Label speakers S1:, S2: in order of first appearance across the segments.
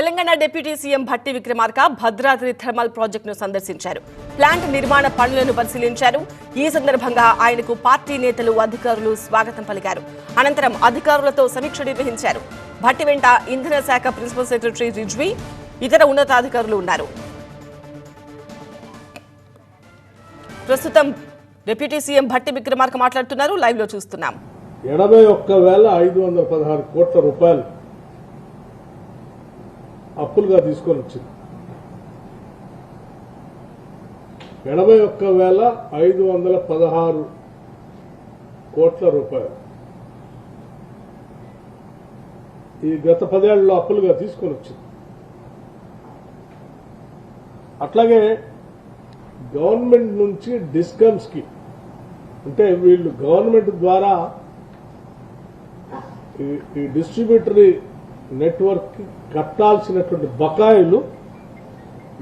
S1: Telangana deputy CM Bhatti Vikramarka Bhadradri thermal ప్రాజెక్టును సందర్శించారు. Plant నిర్మాణ పనులను పరిశీలించారు. ఈ సందర్భంగా ఆయనకు పార్టీ నేతలు అధికారులు స్వాగతం పలికారు. అనంతరం అధికారులతో సమీక్ష నిర్వహించారు. భట్టి వెంట ఇంధన శాఖ ప్రిన్సిపల్ సెక్రటరీ రిజ్వీ ఇతర ఉన్నతాధికారులు ఉన్నారు. ప్రస్తుతం డిప్యూటీ సీఎం భట్టి విక్రమార్క మాట్లాడుతున్నారు. లైవ్లో చూస్తున్నాం.
S2: ఎనభై ఒక్క వేల ఐదు వందల పదహారు కోట్ల రూపాయలు అప్పులుగా తీసుకొని వచ్చింది ఎనభై ఒక్క వేల ఐదు వందల పదహారు కోట్ల రూపాయలు. ఈ గత పదేళ్ళలో అప్పులుగా తీసుకొని వచ్చింది అట్లాగే గవర్నమెంట్ నుంచి డిస్కమ్స్కి అంటే వీళ్ళు గవర్నమెంట్ ద్వారా ఈ- ఈ డిస్ట్రిబ్యూటరీ నెట్వర్క్ కట్టాల్సినటువంటి బకాయిలు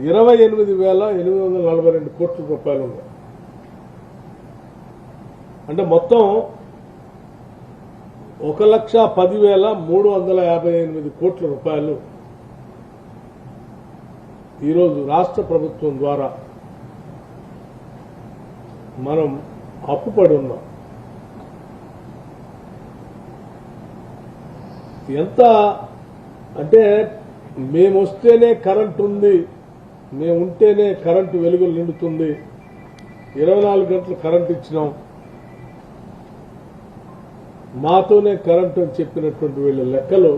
S2: ఇరవై ఎనిమిది వేల ఎనిమిది వందల నలభై రెండు కోట్ల రూపాయలు ఉన్నాయి. అంటే మొత్తం ఒక లక్ష పదివేల మూడు వందల యాభై ఎనిమిది కోట్ల రూపాయలు ఈరోజు రాష్ట్ర ప్రభుత్వం ద్వారా మనం అప్పుపడి ఉన్నాం. ఎంత అంటే మేము వస్తేనే కరెంట్ ఉంది మేము ఉంటేనే కరెంటు వెలుగులు నిండుతుంది. ఇరవై నాలుగు గంటలు కరెంట్ ఇచ్చినాం. మాతోనే కరెంట్ అని చెప్పినటువంటి వీళ్ళ లెక్కలు.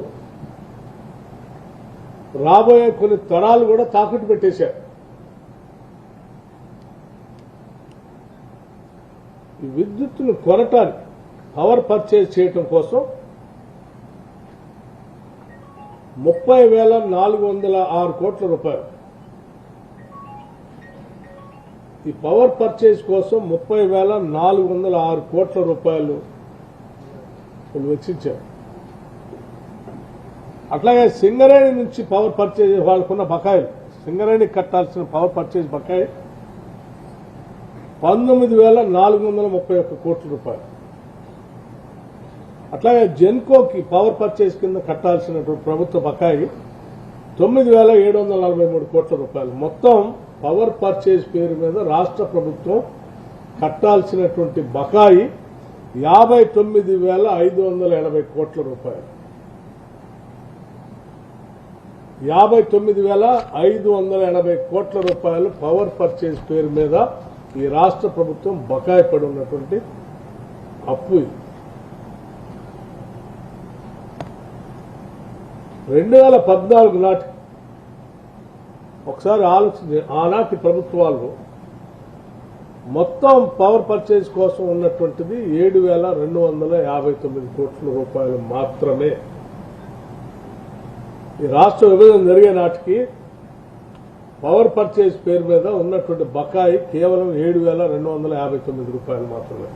S2: రాబోయే కొన్ని తరాలు కూడా తాకట్టు పెట్టేశారు. ఈ విద్యుత్తును కొనటానికి పవర్ పర్చేజ్ చేయటం కోసం ముప్పై వేల నాలుగు వందల ఆరు కోట్ల రూపాయలు. ఈ పవర్ పర్చేజ్ కోసం ముప్పై వేల నాలుగు వందల ఆరు కోట్ల రూపాయలు వాళ్ళు వెచ్చించారు. అట్లాగే సింగరేణి నుంచి పవర్ పర్చేజ్ వాళ్ళకున్న బకాయిలు సింగరేణి కట్టాల్సిన పవర్ పర్చేజ్ బకాయి పంతొమ్మిది వేల నాలుగు వందల ముప్పై ఒక్క కోట్ల రూపాయలు. అట్లాగే జెన్కోకి పవర్ పర్చేస్ కింద కట్టాల్సినటువంటి ప్రభుత్వ బకాయి తొమ్మిది వేల ఏడు వందల నలభై మూడు కోట్ల రూపాయలు. మొత్తం పవర్ పర్చేజ్ పేరు మీద రాష్ట్ర ప్రభుత్వం కట్టాల్సినటువంటి బకాయి యాభై తొమ్మిది వేల ఐదు వందల ఎనభై కోట్ల రూపాయలు. యాభై తొమ్మిది వేల ఐదు వందల ఎనభై కోట్ల రూపాయలు పవర్ పర్చేజ్ పేరు మీద ఈ రాష్ట్ర ప్రభుత్వం బకాయి పడి ఉన్నటువంటి అప్పు రెండు వేల పద్నాలుగు నాటి ఒకసారి ఆలోచించి ఆనాటి ప్రభుత్వాలు మొత్తం పవర్ పర్చేజ్ కోసం ఉన్నటువంటిది ఏడు వేల రెండు వందల యాభై తొమ్మిది కోట్ల రూపాయలు మాత్రమే. ఈ రాష్ట్ర విభజన జరిగే నాటికి పవర్ పర్చేజ్ పేరు మీద ఉన్నటువంటి బకాయి కేవలం ఏడు వేల రెండు వందల యాభై తొమ్మిది రూపాయలు మాత్రమే.